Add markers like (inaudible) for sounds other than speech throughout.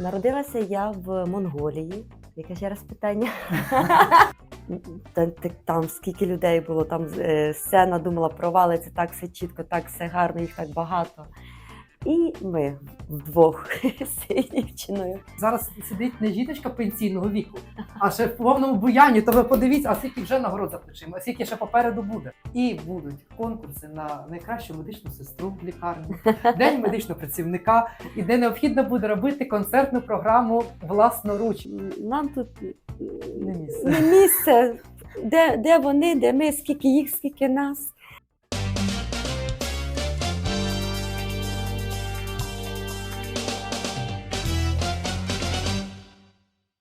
Народилася я в Монголії. Яке ще раз питання? (laughs) Та- та- Там скільки людей було, там е, сцена думала, провалиться так все чітко, так все гарно, їх так багато. І ми вдвох (laughs) з дівчиною. Зараз сидить не жіночка пенсійного віку, а ще в повному буянні. То ви подивіться, а скільки вже нагород за плечима, а скільки ще попереду буде. І будуть конкурси на найкращу медичну сестру в лікарні, день медичного працівника, і де необхідно буде робити концертну програму власноруч. Нам тут Не місце. не місце. Де, де вони, де ми, скільки їх, скільки нас.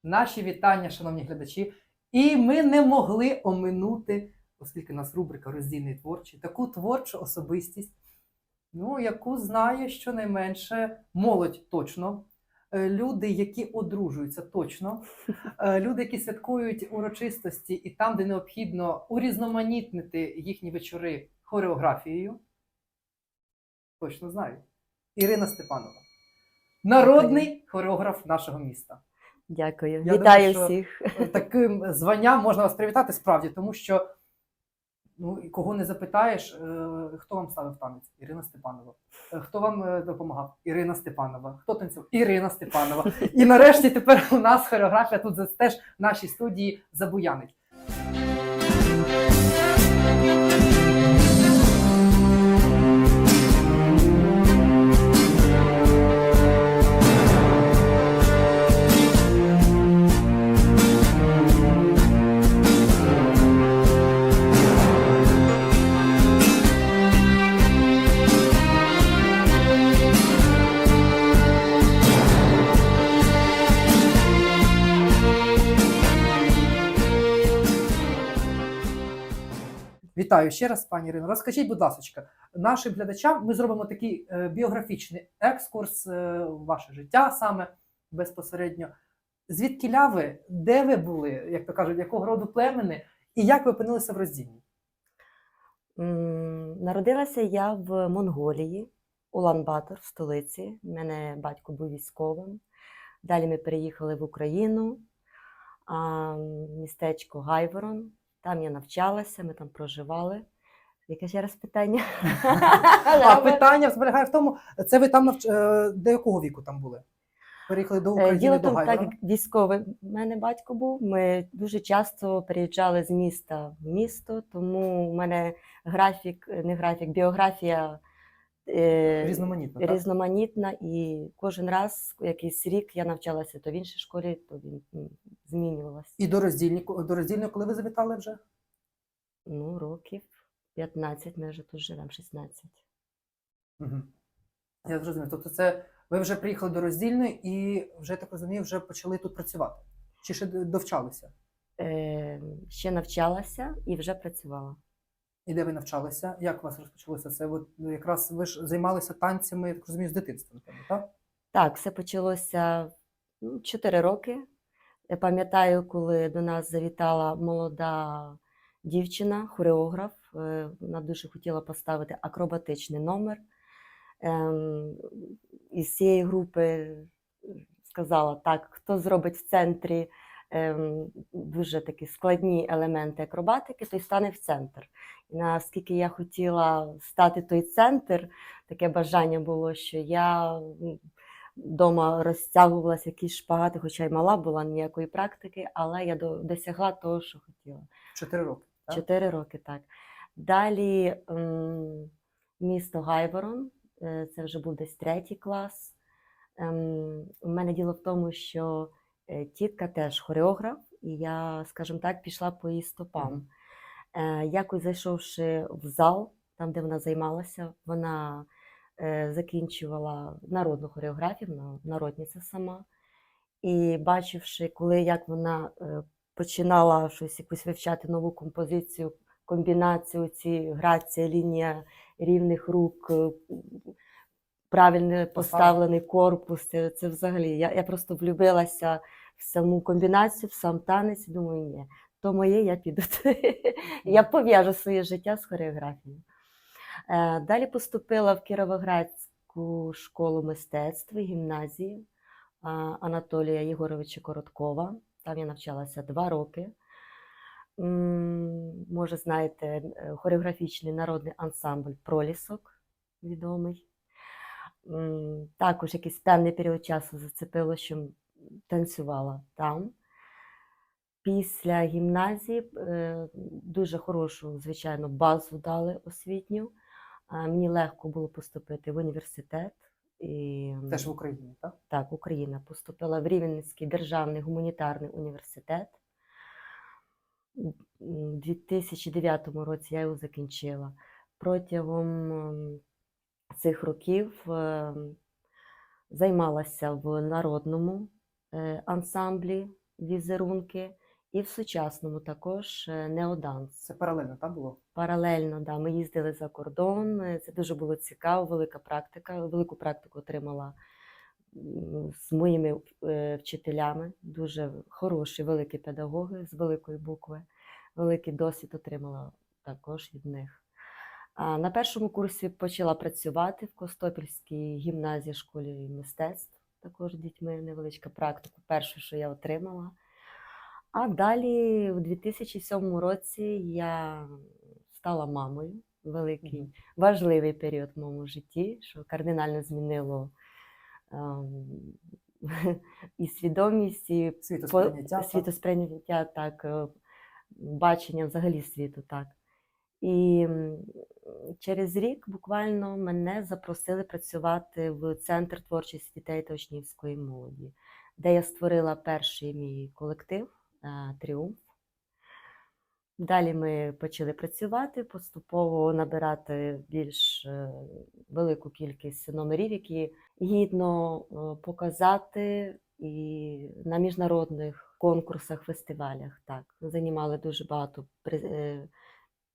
Наші вітання, шановні глядачі. І ми не могли оминути, оскільки у нас рубрика роздільний творчий, таку творчу особистість, ну, яку знає щонайменше молодь точно. е, Люди, які одружуються точно, е, люди, які святкують урочистості, і там, де необхідно урізноманітнити їхні вечори хореографією, точно знають. Ірина Степанова, народний хореограф нашого міста. Дякую. Я Вітаю думаю, всіх. таким званням можна вас привітати справді, тому що ну, кого не запитаєш, е, хто вам ставив танець? Ірина Степанова. Е, Хто вам е, допомагав? Ірина Степанова. Хто танцював? Ірина Степанова. І нарешті тепер у нас хореографія тут теж в нашій студії забуянить. Вітаю ще раз, пані Ірино. Розкажіть, будь ласка, нашим глядачам ми зробимо такий е, біографічний екскурс е, в ваше життя саме безпосередньо. Звідки ви, де ви були, як то кажуть, якого роду племени, і як ви опинилися в роздільні? М, Народилася я в Монголії, Улан-Батор, в столиці. У мене батько був військовим. Далі ми переїхали в Україну, містечко Гайворон. Там я навчалася, ми там проживали. Яке ще раз питання? (laughs) А питання зберігає в тому, це ви там навч... е, до якого віку там були? Переїхали до Е, України Діло до тому, так військовий в мене батько був. Ми дуже часто переїжджали з міста в місто, тому в мене графік, не графік, біографія е, Різноманітно. так? різноманітна, і кожен раз якийсь рік я навчалася то в іншій школі, то він змінювалася. І до роздільнику, до роздільного, коли ви завітали вже? Ну, років 15, ми вже тут живемо 16. Угу. Я зрозумів. Тобто, це ви вже приїхали до роздільної і вже так розумію, вже почали тут працювати. Чи ще довчалися? Е, ще навчалася і вже працювала. І де ви навчалися? Як у вас розпочалося це? От, ну, якраз ви ж займалися танцями, я так розумію, з дитинства, так? Так, все почалося ну, 4 роки. Я пам'ятаю, коли до нас завітала молода дівчина, хореограф. е, Вона дуже хотіла поставити акробатичний номер. Ем, Із цієї групи сказала, так, хто зробить в центрі дуже такі складні елементи акробатики, той стане в центр. І наскільки я хотіла стати той центр, таке бажання було, що я вдома розтягувалася якісь шпагати, хоча й мала була ніякої практики, але я досягла того, що хотіла. Чотири роки. Так? Чотири роки, так. Далі ем, місто Гайворон, е, це вже був десь третій клас. Ем, у мене діло в тому, що тітка теж хореограф, і я, скажімо так, пішла по її стопам. Е, якось зайшовши в зал, там, де вона займалася, вона е, закінчувала народну хореографію, вона народниця сама. І бачивши, коли як вона е, починала щось якусь вивчати нову композицію, комбінацію, ці грація, лінія рівних рук, е, правильно поставлений корпус, це, це взагалі. Я, я просто влюбилася в саму комбінацію, в сам танець, думаю, ні, то моє, я піду. Я пов'яжу своє життя з хореографією. Е, Далі поступила в Кіровоградську школу мистецтв і гімназію. а, Анатолія Єгоровича Короткова. Там я навчалася два роки. Може, знаєте, е, хореографічний народний ансамбль Пролісок відомий. Також якийсь певний період часу зацепило, що танцювала там. Після гімназії е, дуже хорошу, звичайно, базу дали освітню. Мені легко було поступити в університет. І, Теж в Україні, так? так, Україна поступила в Рівненський державний гуманітарний університет. У 2009 році я його закінчила. Протягом цих років ем, займалася в народному е, ансамблі візерунки і в сучасному також е, неоданс. Це паралельно, так було? Паралельно, да, ми їздили за кордон. е, Це дуже було цікаво, велика практика. Велику практику отримала з моїми вчителями. Дуже хороші, великі педагоги з великої букви. Великий досвід отримала також від них. На першому курсі почала працювати в Костопільській гімназії школі мистецтв, також з дітьми невеличка практика, першу, що я отримала. А далі, у 2007 році, я стала мамою. Великий, Мгм. важливий період в моєму житті, що кардинально змінило ем, (laughs) і свідомість, і Світосприйняття. світосприйняття, так, е, бачення взагалі світу, так. І через рік буквально мене запросили працювати в Центр творчості дітей та учнівської молоді, де я створила перший мій колектив е, Тріумф. Далі ми почали працювати, поступово набирати більш е, велику кількість номерів, які гідно е, показати і на міжнародних конкурсах, фестивалях. Так, займали дуже багато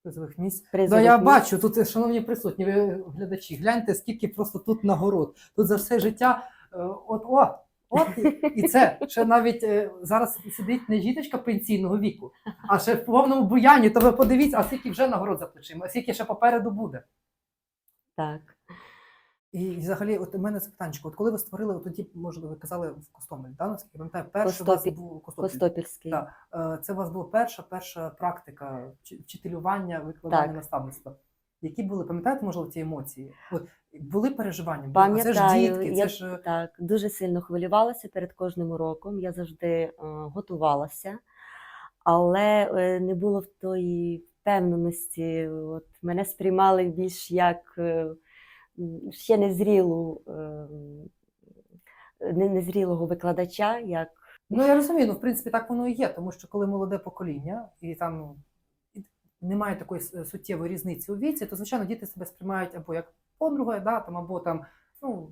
при- місць. Призових. Да, я місць. бачу, тут, шановні присутні, ви глядачі, гляньте, скільки просто тут нагород. Тут за все життя. е, От, о, от і, і це. Ще навіть е, зараз сидить не жіночка пенсійного віку, а ще в повному буяні. То ви подивіться, а скільки вже нагород за плечима, а скільки ще попереду буде. Так. І взагалі, от у мене запитання, от коли ви створили, от тоді, може, ви казали в Костомелі, да, наскільки я пам'ятаю, перший у вас був Костопіль. Костопільський. Так. Е, Це у вас була перша перша практика вчителювання, викладання Так. наставництва. Які були, пам'ятаєте, можливо, ті емоції? От були переживання? Бо це ж Пам'ятаю, дітки, я ж е, так дуже сильно хвилювалася перед кожним уроком. Я завжди е, готувалася, але не було в тої впевненості. От мене сприймали більш як ще незрілу, е, незрілого викладача, як ну я розумію, ну в принципі так воно і є, тому що коли молоде покоління і там немає такої суттєвої різниці у віці, то звичайно діти себе сприймають або як подруга, да, там, або там, ну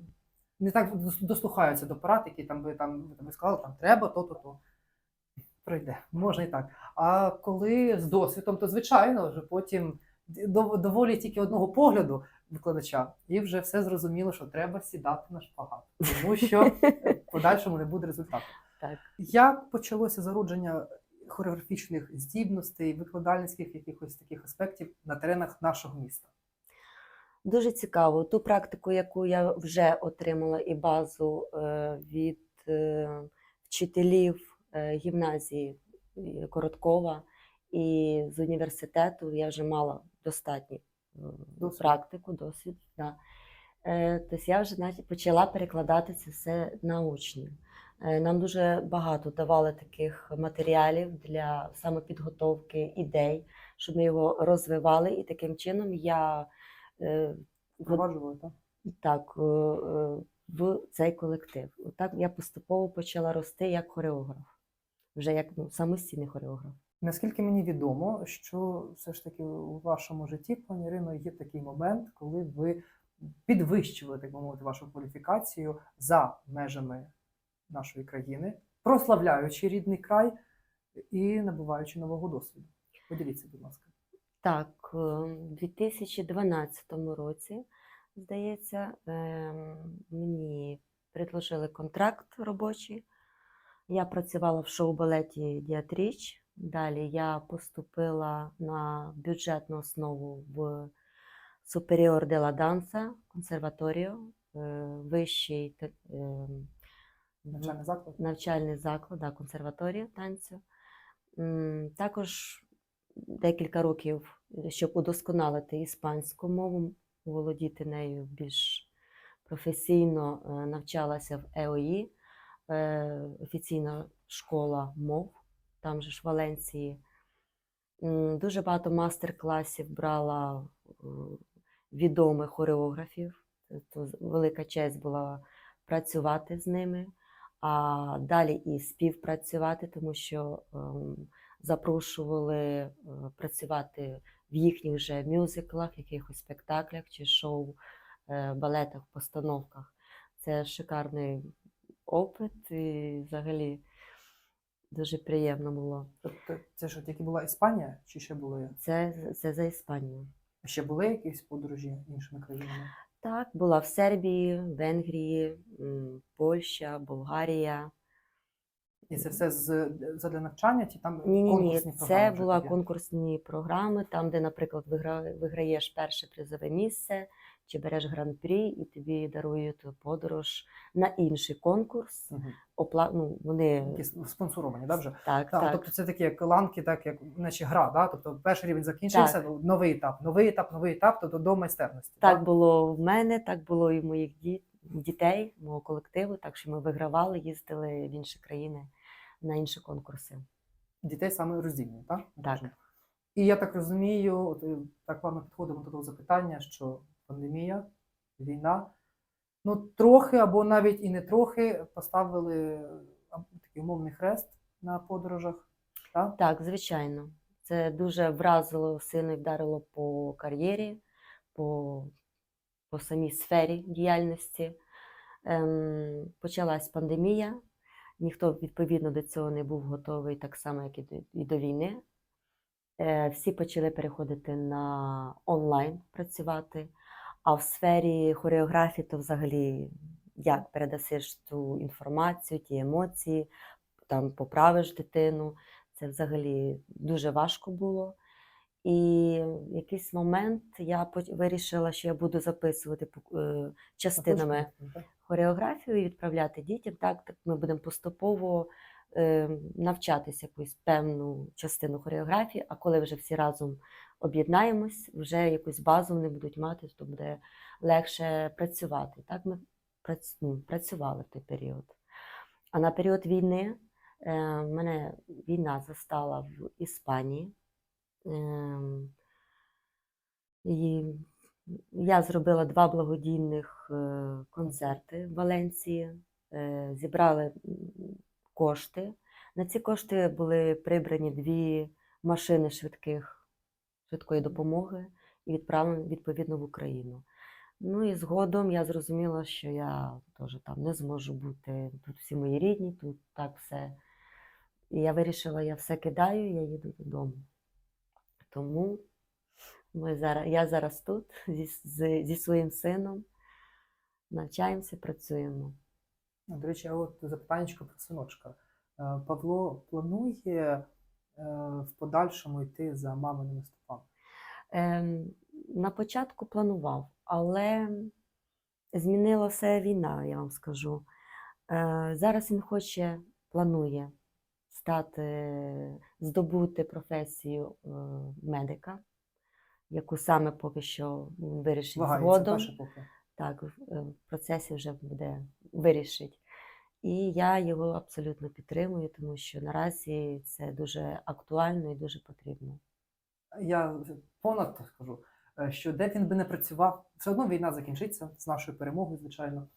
не так дос- дослухаються до порад, які там ви там ви, сказали, там треба то, то, то. Пройде, можна і так. А коли з досвідом, то звичайно вже потім доволі тільки одного погляду викладача, і вже все зрозуміло, що треба сідати на шпагат, тому що (laughs) в подальшому не буде результату. так. Як почалося зародження хореографічних здібностей, викладальницьких якихось таких аспектів на теренах нашого міста? Дуже цікаво. Ту практику, яку я вже отримала і базу е, від е, вчителів е, гімназії Короткова і з університету, я вже мала достатню Досвід. практику, досвід. Да. Е, Тобто я вже значить, почала перекладати це все на учнів. Е, Нам дуже багато давали таких матеріалів для самопідготовки ідей, щоб ми його розвивали, і таким чином я е, от так? так, в цей колектив. Так я поступово почала рости як хореограф, вже як ну, самостійний хореограф. Наскільки мені відомо, що все ж таки у вашому житті, пані Ірино, є такий момент, коли ви підвищували, так би мовити, вашу кваліфікацію за межами нашої країни, прославляючи рідний край і набуваючи нового досвіду. Поділіться, будь ласка. Так, е, у 2012 році, здається, ем, мені предложили контракт робочий. Я працювала в шоу-балеті Діатріч. Далі я поступила на бюджетну основу в Superior de la Danza, консерваторію, е, вищий Навчальний заклад. навчальний заклад, да, консерваторія танцю. Також декілька років, щоб удосконалити іспанську мову, володіти нею більш професійно, е, навчалася в ЕОІ, е, офіційна школа мов, там же ж Валенції. Дуже багато мастер-класів брала е, відомих хореографів. То велика честь була працювати з ними а далі і співпрацювати, тому що ем, запрошували е, працювати в їхніх же мюзиклах, якихось спектаклях чи шоу, е, балетах, постановках. Це шикарний опит і взагалі дуже приємно було. Тобто це що, тільки була Іспанія, чи ще були? Це, це за Іспанію. Ще були якісь подорожі іншими країнами? Так, була в Сербії, Венгрії, Польща, Болгарія. І це все з задля навчання, чи там Ні, ні, ні. конкурсні Це програми вже була конкурсні програми, там, де, наприклад, вигра... виграєш перше призове місце, чи береш гран-прі, і тобі дарують подорож на інший конкурс. Мгм. Опла... Ну, вони Які спонсоровані, да, вже? так, Так, так, тобто це такі як ланки, так як наче гра, да? тобто перший рівень закінчився, новий етап, новий етап, новий етап, тобто до майстерності. так було в мене, так було і в моїх ді... дітей, мого колективу. Так що ми вигравали, їздили в інші країни на інші конкурси. Дітей саме роздільні, так? Так. І я так розумію, от, е, так плавно підходимо до того запитання, що пандемія, війна, ну трохи або навіть і не трохи поставили такий умовний хрест на подорожах. Так? Так, звичайно. Це дуже вразило, сильно вдарило по кар'єрі, по, по самій сфері діяльності. Ем, почалась пандемія. Ніхто відповідно до цього не був готовий, так само, як і до, і до війни. Е, всі почали переходити на онлайн працювати. А в сфері хореографії то взагалі як передасиш ту інформацію, ті емоції, там поправиш дитину. Це взагалі дуже важко було. І в якийсь момент я вирішила, що я буду записувати е, частинами хореографію і відправляти дітям. Так, так ми будемо поступово навчатися якусь певну частину хореографії, а коли вже всі разом об'єднаємось, вже якусь базу вони будуть мати, то буде легше працювати. Так ми ну, працювали в той період. А на період війни е, мене війна застала в Іспанії. Ем, і я зробила два благодійних е, концерти в Валенції, е, зібрали кошти. На ці кошти були прибрані дві машини швидких, швидкої допомоги і відправлені відповідно в Україну. Ну і згодом я зрозуміла, що я теж там не зможу бути. Тут всі мої рідні, тут так все. І я вирішила, я все кидаю, я їду додому. Тому ми зараз, я зараз тут зі, зі своїм сином навчаємося, працюємо. Ну, До речі, а от запитання про синочка. Е, Павло планує е, в подальшому йти за маминими стопами? Ем, на початку планував, але змінилася війна, я вам скажу. Е, зараз він хоче, планує стати, здобути професію медика, яку саме поки що вирішить згодом. Так, в в процесі вже буде вирішить. І я його абсолютно підтримую, тому що наразі це дуже актуально і дуже потрібно. Я понад скажу, е, що де він би не працював, все одно війна закінчиться з нашою перемогою, звичайно.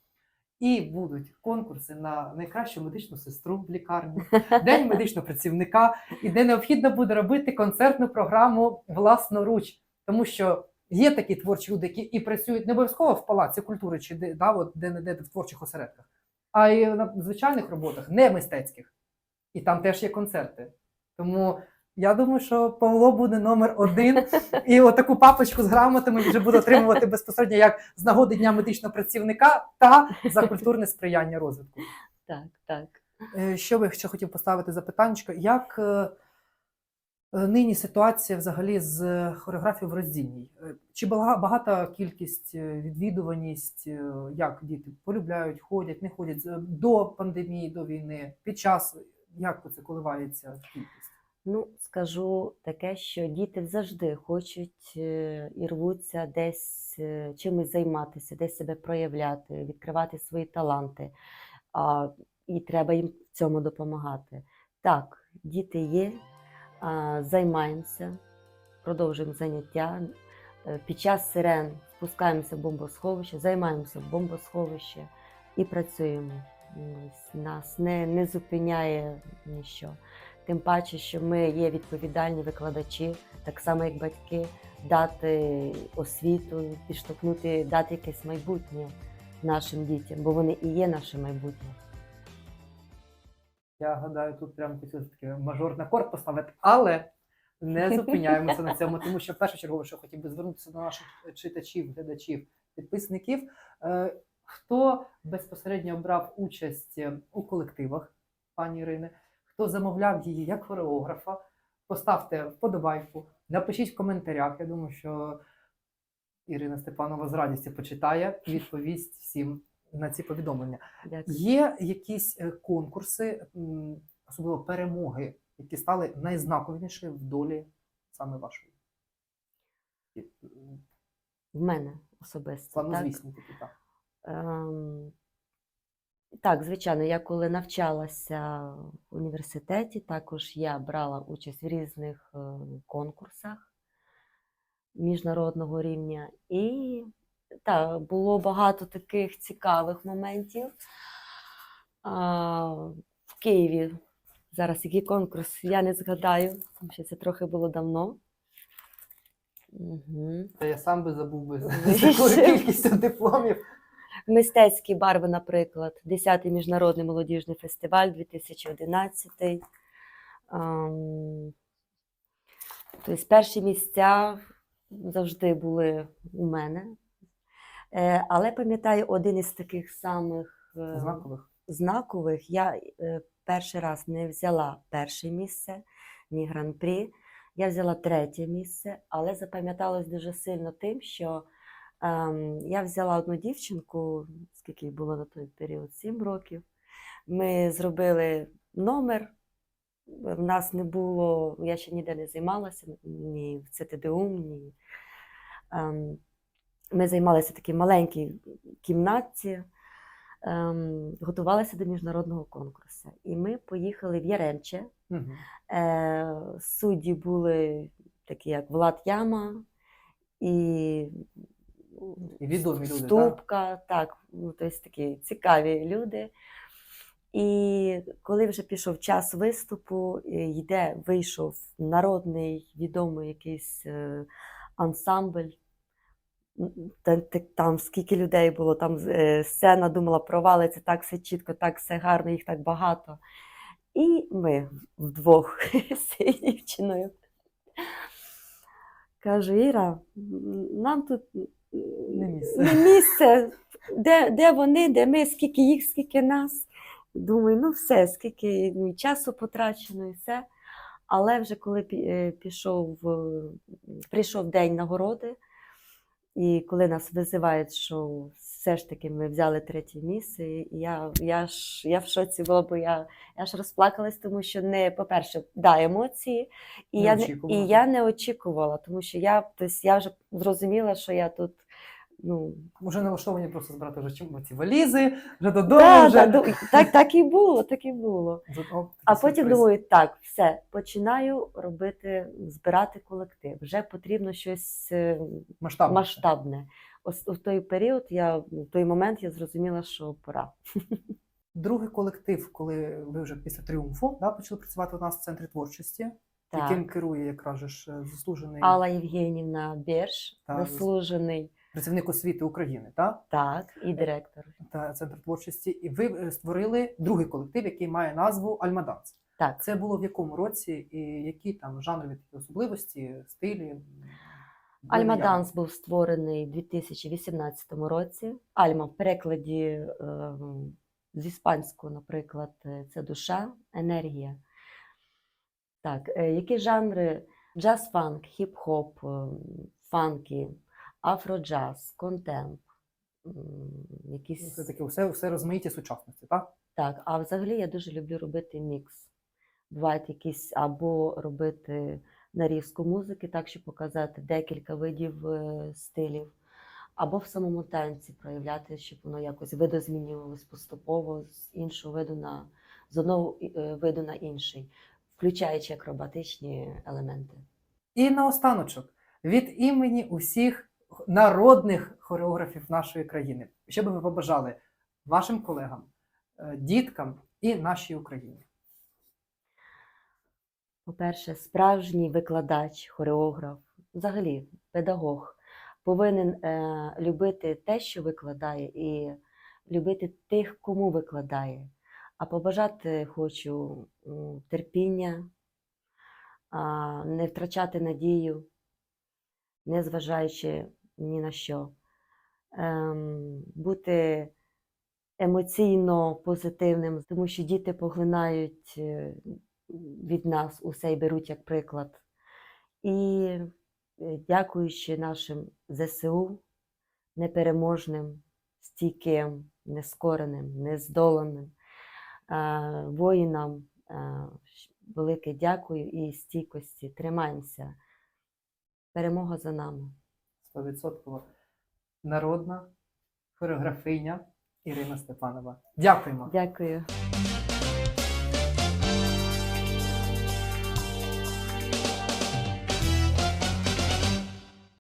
І будуть конкурси на найкращу медичну сестру в лікарні, день медичного працівника, і де необхідно буде робити концертну програму власноруч. Тому що є такі творчі люди, які і працюють не обов'язково в палаці культури чи де, да, от, де не де в творчих осередках, а й на звичайних роботах, не мистецьких. І там теж є концерти. Тому я думаю, що Павло буде номер один. (laughs) І отаку папочку з грамотами вже буде отримувати безпосередньо як з нагоди Дня медичного працівника та за культурне сприяння розвитку. Так, так. Е, Що би ще хотів поставити запитання? Як Е, Нині ситуація взагалі з хореографією в роздільній. Е, Чи бага- багата кількість е, відвідуваність, е, як діти полюбляють, ходять, не ходять до пандемії, до війни, під час як це коливається кількість? Ну, скажу таке, що діти завжди хочуть е, і рвуться десь е, чимось займатися, десь себе проявляти, відкривати свої таланти. І треба їм в цьому допомагати. Так, діти є, займаємося, продовжуємо заняття. Е, Під час сирен спускаємося в бомбосховище, займаємося в бомбосховище і працюємо. Нас не, не зупиняє ніщо. Тим паче, що ми є відповідальні викладачі, так само як батьки, дати освіту, підштовхнути, дати якесь майбутнє нашим дітям, бо вони і є наше майбутнє. Я гадаю, тут прямо хотілося таке мажорний акорд поставити, але не (laughs) зупиняємося на цьому, тому що першочергово, що хотів би звернутися до наших читачів, глядачів, підписників. Е, Хто безпосередньо брав участь е, у колективах пані Ірини, хто замовляв її як хореографа, поставте вподобайку, напишіть в коментарях. Я думаю, що Ірина Степанова з радістю почитає і відповість всім на ці повідомлення. Дякую. Є якісь е, конкурси, особливо перемоги, які стали найзнаковіші в долі саме вашої? В мене особисто. Так? Славнозвісні такі, так. Ем, Так, звичайно, я коли навчалася в університеті, також я брала участь в різних е, конкурсах міжнародного рівня. І так, було багато таких цікавих моментів. А, в Києві зараз який конкурс, я не згадаю, тому що це трохи було давно. Угу. Та я сам би забув би (laughs) з такою кількістю дипломів. Мистецькі барви, наприклад, 10-й міжнародний молодіжний фестиваль 2011. Ем, Тобто перші місця завжди були у мене. Е, Але пам'ятаю, один із таких самих е, Знакових. знакових я е, перший раз не взяла перше місце, ні гран-прі. Я взяла третє місце, але запам'яталось дуже сильно тим, що ем, я взяла одну дівчинку, скільки їй було на той період, 7 років. Ми зробили номер. В нас не було, я ще ніде не займалася, ні в ЦТДУ, ні. Ем, ми займалися такій маленькій кімнатці ем, готувалися до міжнародного конкурсу. І ми поїхали в Яремче. Е, судді були такі, як Влад Яма і І відомі люди, так? Ступка, так, ну, тобто такі цікаві люди. І коли вже пішов час виступу, е, йде, вийшов народний відомий якийсь е, ансамбль. Там скільки людей було, там е, сцена думала, провалиться так все чітко, так все гарно, їх так багато. І ми вдвох (laughs) з цією дівчиною. Кажу, Іра, нам тут Не місце. не місце. Де, де вони, де ми, скільки їх, скільки нас. Думаю, ну все, скільки ну, часу потрачено і все. Але вже коли е, пішов, е, прийшов день нагороди, і коли нас визивають, що все ж таки ми взяли третє місце, і я, я, ж, я в шоці була, бо я, я ж розплакалась, тому що не, по-перше, да, емоції, і, Не я, не, і я не очікувала, тому що я, тобто, я вже зрозуміла, що я тут. Ну, Уже налаштовані просто збирати вже чим ці валізи, вже додому. да, вже... да, так, так і було, так і було. О, А потім думаю, так, все, починаю робити, збирати колектив. Вже потрібно щось е, масштабно. масштабне. Ось в той період я в той момент я зрозуміла, що пора. Другий колектив, коли ви вже після тріумфу да, почали працювати у нас в центрі творчості, Так. яким керує якраз же ж е, заслужений Алла Євгенівна Берш, заслужений працівник освіти України та, так, і директор. та центр творчості, і ви е, створили другий колектив, який має назву Альмаданс. Так, Це було в якому році, і які там жанрові такі особливості, стилі? м, були Альма наявні? Данс був створений у 2018 році. Альма в перекладі е, з іспанського, наприклад, е, це душа, енергія. Так, е, які жанри? Джаз-фанк, хіп-хоп, ем, фанкі, афроджаз, контемп. Якісь... Це таке все, все розмаїті сучасності, так? Так, а взагалі я дуже люблю робити мікс. Бувають якісь або робити нарізку музики, так щоб показати декілька видів е, стилів, або в самому танці проявляти, щоб воно якось видозмінювалось поступово з іншого виду на з одного е, виду на інший, включаючи акробатичні елементи. І наостаночок, від імені усіх народних хореографів нашої країни, що би ви побажали вашим колегам, е, діткам і нашій Україні? По-перше, справжній викладач, хореограф, взагалі педагог повинен е, любити те, що викладає, і любити тих, кому викладає. А побажати хочу терпіння, не втрачати надію, не зважаючи ні на що, ем, бути емоційно позитивним, тому що діти поглинають е, від нас усе і беруть як приклад. І е, дякуючи нашим ЗСУ, непереможним, стійким, нескореним, нездоланим е, воїнам, е, велике дякую і стійкості. Тримаємося. Перемога за нами. 100% народна хореографиня Ірина Степанова. Дякуємо. Дякую.